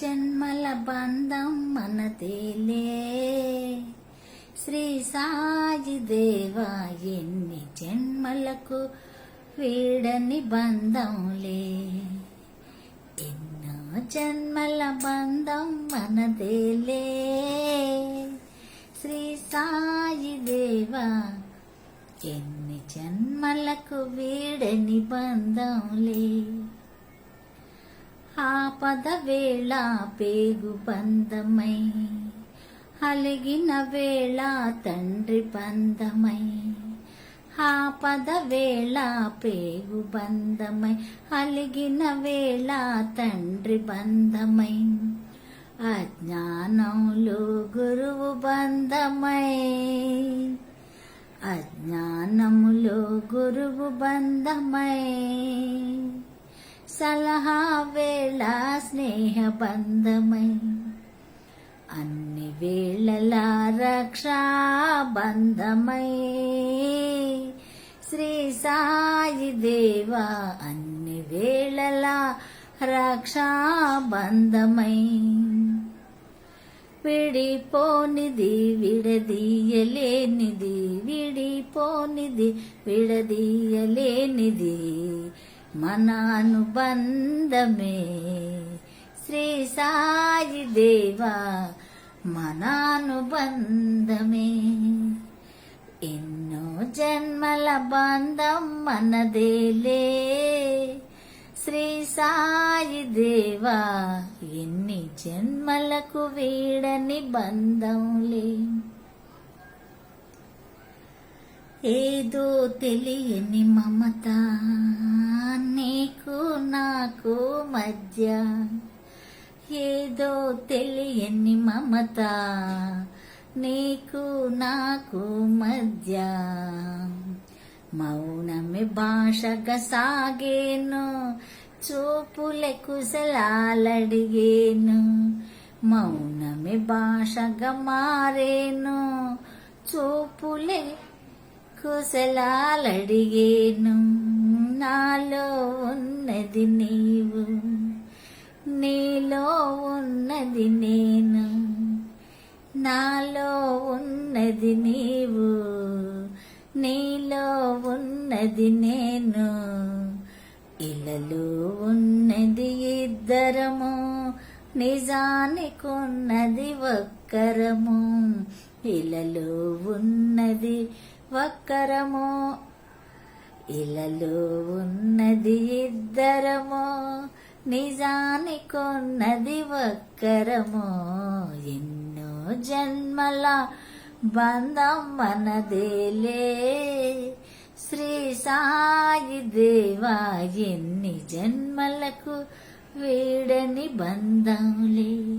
జన్మల బంధం మనదేలే. శ్రీ సాయి దేవా ఎన్ని జన్మలకు వీడని బంధంలే ఎన్నో జన్మల బంధం మనదేలే. శ్రీ సాయి దేవా ఎన్ని జన్మలకు వీడని బంధంలే ఆపద వేళ పేగు పందమై అలిగిన వేళ తండ్రి పందమై ఆపద వేళ పేగు బంధమై అలిగిన వేళ తండ్రి బంధమై అజ్ఞానంలో గురువు బంధమై అజ్ఞానములో గురువు బంధమై. సలహా వేళ స్నేహ బంధమై. అన్ని వేళల రక్షాబంధమై శ్రీ సాయి దేవా అన్ని వేళల రక్షాబంధమై విడిపోనిది విడదీయలేనిది విడిపోనిది విడదీయలేనిది. మన అనుబంధమే శ్రీ సాయి దేవా మన అనుబంధమే ఎన్నో జన్మల బంధం మనదేలే. శ్రీ సాయి దేవా ఎన్ని జన్మలకు వీడని బంధంలే. ఏదో తెలియని మమతా నీకు నాకు మధ్య ఏదో తెలియని మమత. నీకు నాకు మధ్య మౌనమే భాషగా సాగేను. చూపులే కుశలాలడిగేను. మౌనమి భాషగా మారేను. చూపులే కుశలాలడిగేను. ఉన్నది నీవు నీలో ఉన్నది నేను నాలో ఉన్నది నీవు నీలో ఉన్నది నేను. ఇలలో ఉన్నది ఇద్దరము నిజానికున్నది ఒక్కరము ఇలలో ఉన్నది ఒక్కరము ఇలలో ఉన్నది ఇద్దరమో నిజానికొన్నది ఒక్కరమో. ఎన్నో జన్మల బంధం మనదేలే. శ్రీ సాయి దేవా ఎన్ని జన్మలకు వీడని బంధంలే.